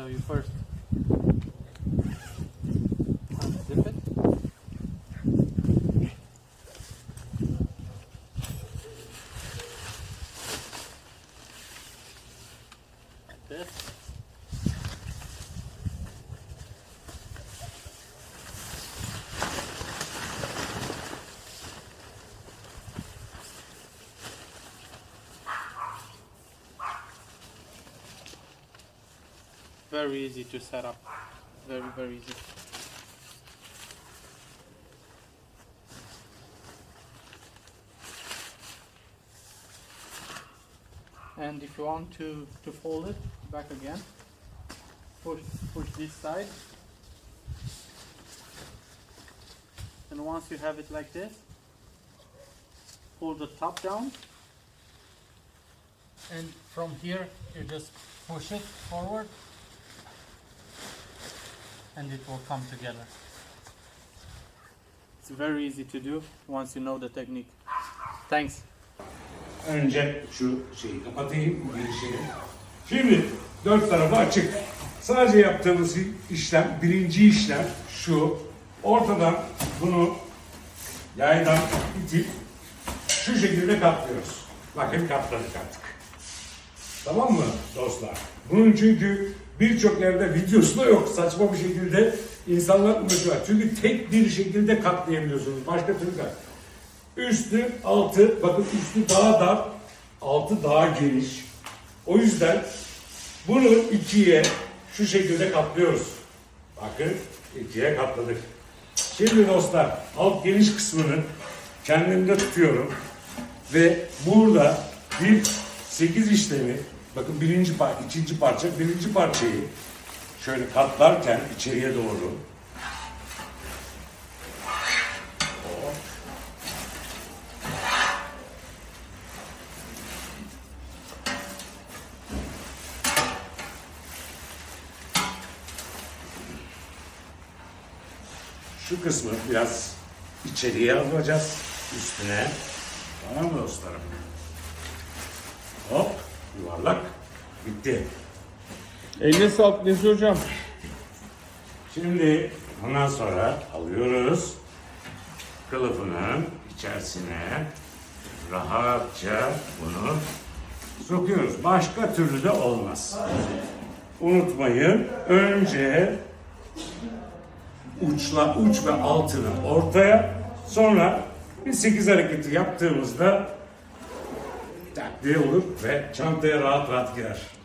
So you first unzip it. Like this. Very easy to set up. Very, very easy. And if you want to, to fold it back again, push, push this side. And once you have it like this, pull the top down. And from here, you just push it forward and it will come together. It's very easy to do once you know the technique. Thanks. Önce şu şeyi kapatayım girişini. Şimdi dört tarafı açık. Sadece yaptığımız işlem, birinci işlem şu. Ortadan bunu yaydan itip şu şekilde katlıyoruz. Bakın katladık artık. Tamam mı dostlar? Bunun çünkü birçok yerde videosu da yok. Saçma bir şekilde insanlar uğraşıyorlar. Çünkü tek bir şekilde katlayamıyorsunuz. Başka türlü kat. Üstü, altı, bakın üstü daha dar, altı daha geniş. O yüzden bunu ikiye şu şekilde katlıyoruz. Bakın ikiye katladık. Şimdi dostlar alt geniş kısmını kendimde tutuyorum ve burada bir 8 işlemi bakın birinci parça, ikinci parça, birinci parçayı şöyle katlarken içeriye doğru şu kısmı biraz içeriye alacağız üstüne. Tamam mı dostlarım? Hop yuvarlak bitti. Eline sağlık Nesil Hocam. Şimdi ondan sonra alıyoruz kılıfının içerisine rahatça bunu sokuyoruz. Başka türlü de olmaz. Unutmayın önce uçla uç ve altını ortaya sonra bir sekiz hareketi yaptığımızda takviye olur ve çantaya rahat rahat girer.